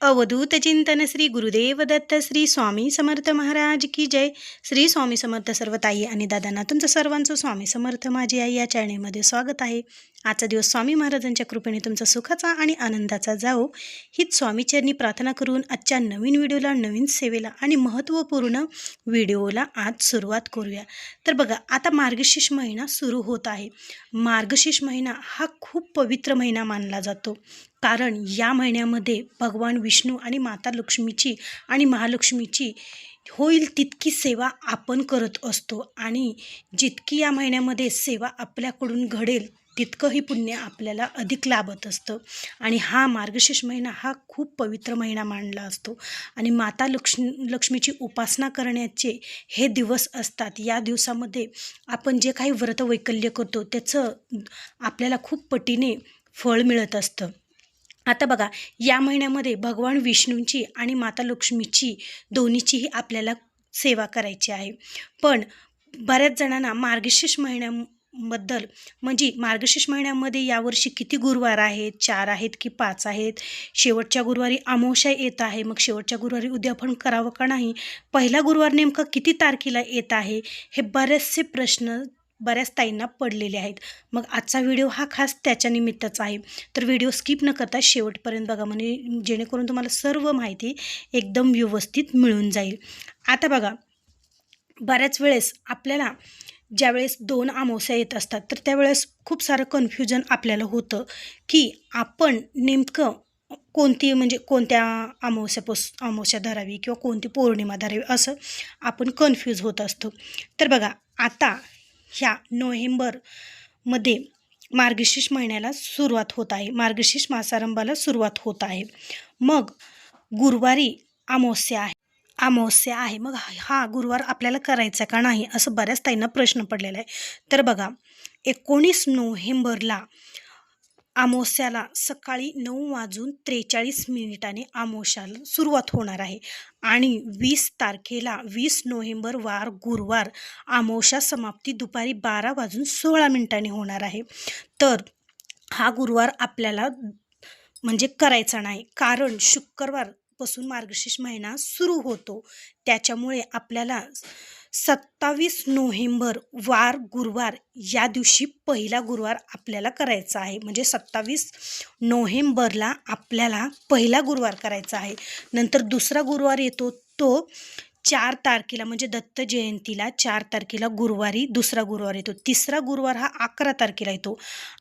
अवधूत चिंतन श्री गुरुदेव दत्त श्री स्वामी समर्थ महाराज की जय. श्री स्वामी समर्थ सर्व ताई आणि दादांना तुमचं सर्वांचं स्वामी समर्थ माझी आई या चॅनेलमध्ये स्वागत आहे. आजचा दिवस स्वामी महाराजांच्या कृपेने तुमचा सुखाचा आणि आनंदाचा जाओ हीच स्वामीचरणी प्रार्थना करून आजच्या नवीन व्हिडिओला नवीन सेवेला आणि महत्त्वपूर्ण व्हिडिओला आज सुरुवात करूया. तर बघा आता मार्गशीर्ष महिना सुरू होत आहे. मार्गशीर्ष महिना हा खूप पवित्र महिना मानला जातो. कारण या महिन्यामध्ये भगवान विष्णू आणि माता लक्ष्मीची आणि महालक्ष्मीची होईल तितकी सेवा आपण करत असतो. आणि जितकी या महिन्यामध्ये सेवा आपल्याकडून घडेल तितकंही पुण्य आपल्याला अधिक लाभत असतं. आणि हा मार्गशीर्ष महिना हा खूप पवित्र महिना मानला असतो. आणि माता लक्ष्मी लक्ष्मीची उपासना करण्याचे हे दिवस असतात. या दिवसामध्ये आपण जे काही व्रत वैकल्य करतो त्याचं आपल्याला खूप पटीने फळ मिळत असतं. आता बघा या महिन्यामध्ये भगवान विष्णूंची आणि माता लक्ष्मीची दोन्हीचीही आपल्याला सेवा करायची आहे. पण बऱ्याच जणांना मार्गशीर्ष महिन्याबद्दल म्हणजे मार्गशीर्ष महिन्यामध्ये यावर्षी किती गुरुवार आहेत चार आहेत की पाच आहेत? शेवटच्या गुरुवारी अमावस्या येत आहे मग शेवटच्या गुरुवारी उद्यापन करावं का नाही? पहिला गुरुवार नेमका किती तारखेला येत आहे? हे बरेचसे प्रश्न बऱ्याच ताईंना पडलेले आहेत. मग आजचा व्हिडिओ हा खास त्याच्या निमित्ताचा आहे. तर व्हिडिओ स्किप न करता शेवटपर्यंत बघा म्हणजे जेणेकरून तुम्हाला सर्व माहिती एकदम व्यवस्थित मिळून जाईल. आता बघा बऱ्याच वेळेस आपल्याला ज्यावेळेस दोन अमावस्या येत असतात तर त्यावेळेस खूप सारं कन्फ्युजन आपल्याला होतं की आपण नेमकं कोणती म्हणजे कोणत्या अमावस्यापास अमावस्या धरावी किंवा कोणती पौर्णिमा धरावी असं आपण कन्फ्यूज होत असतो. तर बघा आता ह्या नोव्हेंबरमध्ये मार्गशीर्ष महिन्याला सुरुवात होत आहे. मार्गशीर्ष मासारंभाला सुरुवात होत आहे. मग गुरुवारी अमावस्या आहे. अमावस्या आहे. मग हा गुरुवार आपल्याला करायचा का नाही असं बऱ्याच ताईंना प्रश्न पडलेला आहे. तर बघा एकोणीस नोव्हेंबरला आमोश्याला सकाळी नऊ वाजून त्रेचाळीस मिनिटाने अमावस्याला सुरुवात होणार आहे. आणि वीस तारखेला वीस नोव्हेंबर वार गुरुवार आमोशा समाप्ती दुपारी बारा वाजून सोळा मिनिटांनी होणार आहे. तर हा गुरुवार आपल्याला म्हणजे करायचा नाही. कारण शुक्रवारपासून मार्गशीर्ष महिना सुरू होतो. त्याच्यामुळे आपल्याला सत्तावीस नोव्हेंबर वार गुरुवार या दिवशी पहिला गुरुवार आपल्याला करायचा आहे. म्हणजे सत्तावीस नोव्हेंबरला आपल्याला पहिला गुरुवार करायचा आहे. नंतर दुसरा गुरुवार येतो तो चार तारखेला म्हणजे दत्त जयंतीला चार तारखेला गुरुवारी दुसरा गुरुवार येतो. तिसरा गुरुवार हा अकरा तारखेला येतो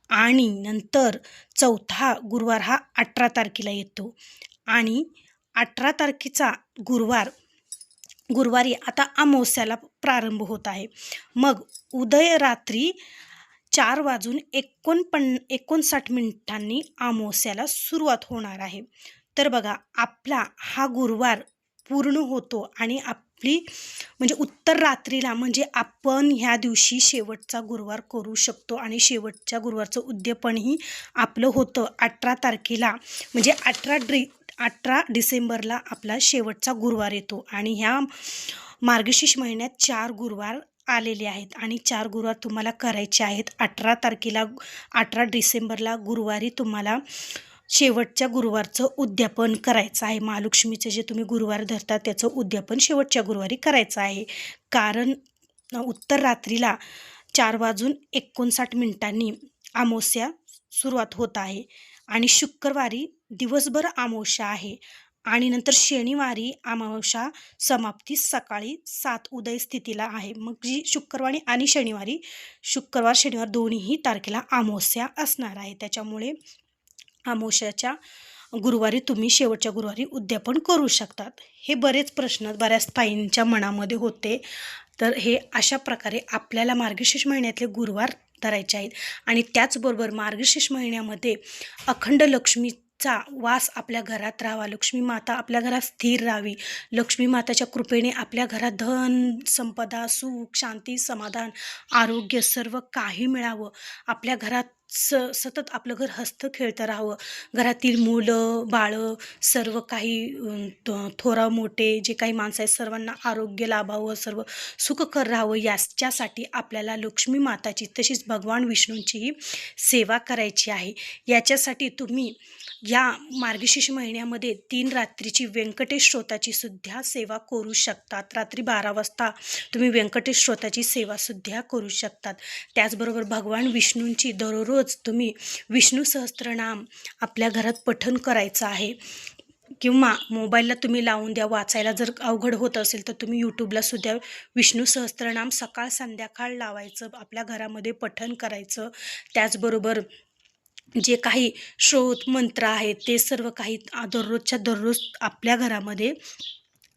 आणि नंतर चौथा गुरुवार हा अठरा तारखेला येतो. आणि अठरा तारखेचा गुरुवार गुरुवारी आता अमावस्याला प्रारंभ होत आहे. मग उदय रात्री चार वाजून एकोणपन्न एकोणसाठ मिनिटांनी अमावस्याला सुरुवात होणार आहे. तर बघा आपला हा गुरुवार पूर्ण होतो आणि आपली म्हणजे उत्तर रात्रीला म्हणजे आपण ह्या दिवशी शेवटचा गुरुवार करू शकतो आणि शेवटच्या गुरुवारचं उद्यापनही आपलं होतं. अठरा तारखेला म्हणजे अठरा ड्री अठरा डिसेंबरला आपला शेवटचा गुरुवार येतो आणि ह्या मार्गशीर्ष महिन्यात चार गुरुवार आलेले आहेत आणि चार गुरुवार तुम्हाला करायचे आहेत. अठरा तारखेला अठरा डिसेंबरला गुरुवारी तुम्हाला शेवटच्या गुरुवारचं उद्यापन करायचं आहे. महालक्ष्मीचं जे तुम्ही गुरुवार धरता त्याचं उद्यापन शेवटच्या गुरुवारी करायचं आहे. कारण उत्तर रात्रीला चार वाजून एकोणसाठ मिनिटांनी अमावस्या सुरुवात होत आहे आणि शुक्रवारी दिवसभर अमावस्या आहे. आणि नंतर शनिवारी अमावस्या समाप्ती सकाळी सात उदय स्थितीला आहे. मग जी शुक्रवारी आणि शनिवारी शुक्रवार शनिवार दोन्हीही तारखेला अमावस्या असणार आहे. त्याच्यामुळे अमावस्याच्या गुरुवारी तुम्ही शेवटच्या गुरुवारी उद्यापन करू शकतात. हे बरेच प्रश्न बऱ्याच ताईंच्या मनामध्ये होते. तर हे अशा प्रकारे आपल्याला मार्गशीर्ष महिन्यातले गुरुवार धरायचे आहेत. आणि त्याचबरोबर मार्गशीर्ष महिन्यामध्ये अखंड लक्ष्मी चा वास आपल्या घरात राहावा. लक्ष्मी माता आपल्या घरात स्थिर राहावी. लक्ष्मी माताच्या कृपेने आपल्या घरात धन संपदा सुख शांती समाधान आरोग्य सर्व काही मिळावं. आपल्या घरात स सतत आपलं घर हस्त खेळतं राहावं. घरातील मुलं बाळं सर्व काही थोरा मोठे जे काही माणसं आहेत सर्वांना आरोग्य लाभावं सर्व सुखकर राहावं याच्यासाठी आपल्याला लक्ष्मी माताची तशीच भगवान विष्णूंचीही सेवा करायची आहे. याच्यासाठी तुम्ही या मार्गशीर्ष महिन्यामध्ये तीन रात्रीची व्यंकटेश श्रोताची सुद्धा सेवा करू शकतात. रात्री बारा वाजता तुम्ही व्यंकटेश श्रोताची सेवासुद्धा करू शकतात. त्याचबरोबर भगवान विष्णूंची दररोज तुम्ही विष्णू सहस्त्रनाम आपल्या घरात पठण करायचं आहे. किंवा मोबाईलला तुम्ही लावून द्या वाचायला जर अवघड होत असेल तर तुम्ही यूट्यूबला सुद्धा विष्णू सहस्त्रनाम सकाळ संध्याकाळ लावायचं आपल्या घरामध्ये पठण करायचं. त्याचबरोबर जे काही श्रोत मंत्र आहेत ते सर्व काही दररोजच्या दररोज आपल्या घरामध्ये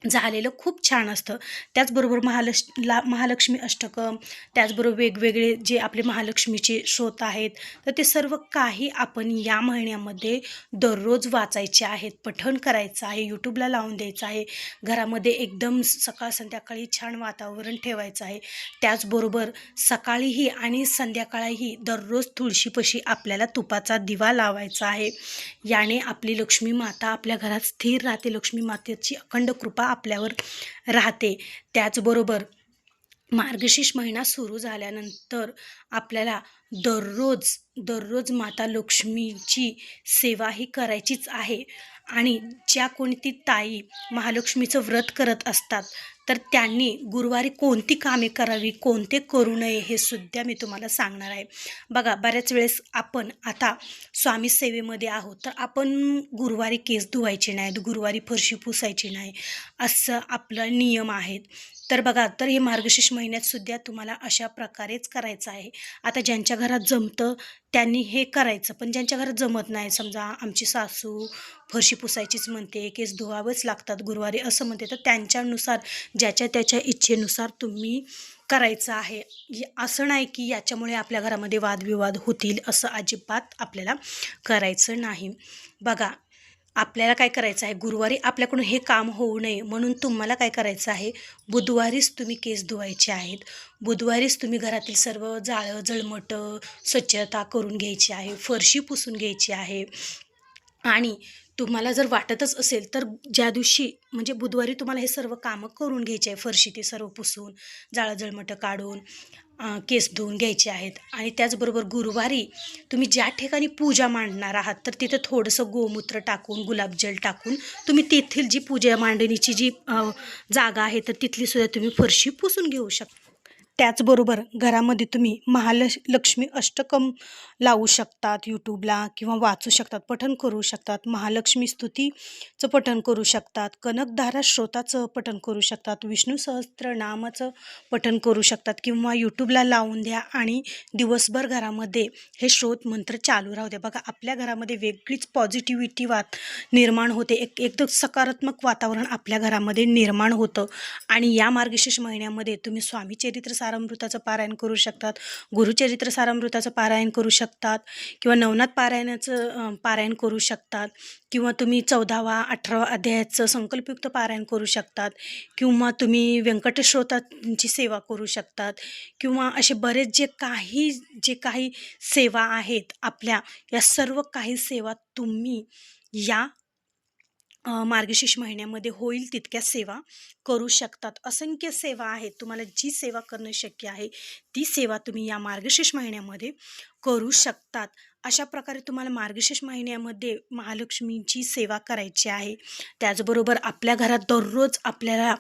झालेलं खूप छान असतं. त्याचबरोबर महालक्ष ला महालक्ष्मी अष्टकम त्याचबरोबर वेगवेगळे जे आपले महालक्ष्मीचे स्रोत आहेत तर ते सर्व काही आपण या महिन्यामध्ये दररोज वाचायचे आहेत पठण करायचं आहे यूट्यूबला लावून द्यायचं आहे. घरामध्ये एकदम सकाळ संध्याकाळी छान वातावरण ठेवायचं आहे. त्याचबरोबर सकाळीही आणि संध्याकाळीही दररोज तुळशीपशी आपल्याला तुपाचा दिवा लावायचा आहे. याने आपली लक्ष्मी माता आपल्या घरात स्थिर राहते. लक्ष्मी मातेची अखंड कृपा आपल्यावर राहते. त्याचबरोबर मार्गशीर्ष महिना सुरू झाल्यानंतर आपल्याला दररोज दररोज माता लक्ष्मीची सेवा ही करायचीच आहे. आणि ज्या कोणती ताई महालक्ष्मीचं व्रत करत असतात तर त्यांनी गुरुवारी कोणती कामे करावी कोणते करू नये हे सुद्धा मी तुम्हाला सांगणार आहे. बघा बऱ्याच वेळेस आपण आता स्वामी सेवेमध्ये आहोत तर आपण गुरुवारी केस धुवायचे नाहीत गुरुवारी फरशी पुसायची नाही असं आपलं नियम आहेत. तर बघा तर हे मार्गशीर्ष महिन्यात सुद्धा तुम्हाला अशा प्रकारेच करायचं आहे. आता ज्यांच्या घरात जमतं त्यांनी हे करायचं. पण ज्यांच्या घरात जमत नाही समजा आमची सासू फरशी पुसायचीच म्हणते केस धुवावेच लागतात गुरुवारी असं म्हणते तर त्यांच्यानुसार ज्याच्या त्याच्या इच्छेनुसार तुम्ही करायचं आहे. असं नाही की याच्यामुळे आपल्या घरामध्ये वादविवाद होतील असं अजिबात आपल्याला करायचं नाही. बघा आपल्याला काय करायचं आहे? गुरुवारी आपल्याकडून हे काम होऊ नये म्हणून तुम्हाला काय करायचं आहे? बुधवारीच तुम्ही केस धुवायचे आहेत. बुधवारीच तुम्ही घरातील सर्व जाळं जळमटं स्वच्छता करून घ्यायची आहे. फरशी पुसून घ्यायची आहे. आणि तुम्हाला जर वाटतच असेल तर ज्या दिवशी म्हणजे बुधवारी तुम्हाला हे सर्व कामं करून घ्यायचे आहे फरशी ते सर्व पुसून जाळं जळमटं काढून केस धुवून घ्यायचे आहेत. आणि त्याचबरोबर गुरुवारी तुम्ही ज्या ठिकाणी पूजा मांडणार आहात तर तिथं थोडंसं गोमूत्र टाकून गुलाबजल टाकून तुम्ही तेथील जी पूजा मांडणीची जी जागा आहे तर तिथली सुद्धा तुम्ही फरशी पुसून घेऊ शकता. त्याचबरोबर घरामध्ये तुम्ही महालक्ष लक्ष्मी अष्टकम लावू शकतात यूट्यूबला किंवा वाचू शकतात पठण करू शकतात. महालक्ष्मी स्तुतीचं पठण करू शकतात. कनकधारा श्रोताचं पठण करू शकतात. विष्णू सहस्त्र नामाचं पठण करू शकतात. किंवा यूट्यूबला लावून द्या आणि दिवसभर घरामध्ये हे श्रोत मंत्र चालू राहू द्या. बघा आपल्या घरामध्ये वेगळीच पॉझिटिव्हिटी वात निर्माण होते. एक एकदम सकारात्मक वातावरण आपल्या घरामध्ये निर्माण होतं. आणि या मार्गशीर्ष महिन्यामध्ये तुम्ही स्वामी चरित्र सारामृताचं पारायण करू शकतात. गुरुचरित्र सारामृताचं पारायण करू शकतात किंवा नवनाथ पारायणाचं पारायण करू शकतात किंवा तुम्ही चौदावा अठरावा अध्यायाचं संकल्पयुक्त पारायण करू शकतात किंवा तुम्ही व्यंकटश्रोतांची सेवा करू शकतात किंवा असे बरेच जे काही जे काही सेवा आहेत आपल्या या सर्व काही सेवा तुम्ही या मार्गशीर्ष महिन्यामध्ये होईल तितक्या सेवा करू शकतात. असंख्य सेवा आहेत. तुम्हाला जी सेवा करणं शक्य आहे ती सेवा तुम्ही या मार्गशीर्ष महिन्यामध्ये करू शकतात. अशा प्रकारे तुम्हाला मार्गशीर्ष महिन्यामध्ये महालक्ष्मीची सेवा करायची आहे. त्याचबरोबर आपल्या घरात दररोज आपल्याला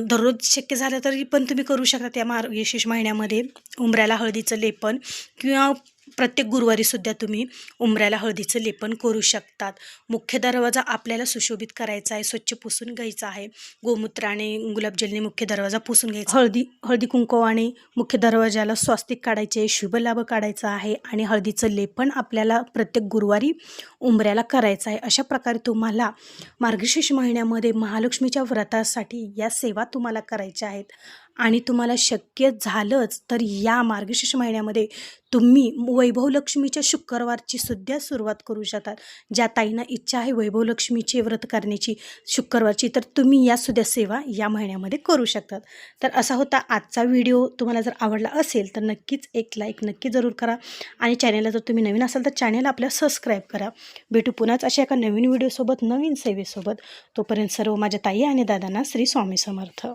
दररोज शक्य झालं तरी पण तुम्ही करू शकता त्या मार्गशीर्ष महिन्यामध्ये उंबऱ्याला हळदीचं लेपन किंवा प्रत्येक गुरुवारीसुद्धा तुम्ही उंबऱ्याला हळदीचं लेपन करू शकतात. मुख्य दरवाजा आपल्याला सुशोभित करायचा आहे स्वच्छ पुसून घ्यायचा आहे. गोमूत्राने गुलाबजलने मुख्य दरवाजा पुसून घ्यायचा. हळदी हळदी कुंकवाने मुख्य दरवाजाला स्वास्तिक काढायचे शुभलाभ काढायचा आहे आणि हळदीचं लेपन आपल्याला प्रत्येक गुरुवारी उंबऱ्याला करायचं आहे. अशा प्रकारे तुम्हाला मार्गशीर्ष महिन्यामध्ये महालक्ष्मीच्या व्रतासाठी या सेवा तुम्हाला करायच्या आहेत. आणि तुम्हाला शक्य झालंच तर या मार्गशीर्ष महिन्यामध्ये तुम्ही वैभवलक्ष्मीच्या शुक्रवारची सुद्धा सुरुवात करू शकतात ज्या ताईंना इच्छा आहे वैभवलक्ष्मीचे व्रत करण्याची शुक्रवारची तर तुम्ही या सुद्धा सेवा या महिन्यामध्ये करू शकतात तर असा होता आजचा व्हिडिओ. तुम्हाला जर आवडला असेल तर नक्कीच एक लाईक नक्की जरूर करा. आणि चॅनलला जर तुम्ही नवीन असाल तर चॅनलला आपल्या सबस्क्राईब करा. भेटू पुन्हाच अशा एका नवीन व्हिडिओसोबत नवीन सेवेसोबत. तोपर्यंत सर्व माझ्या ताई आणि दादांना श्री स्वामी समर्थ.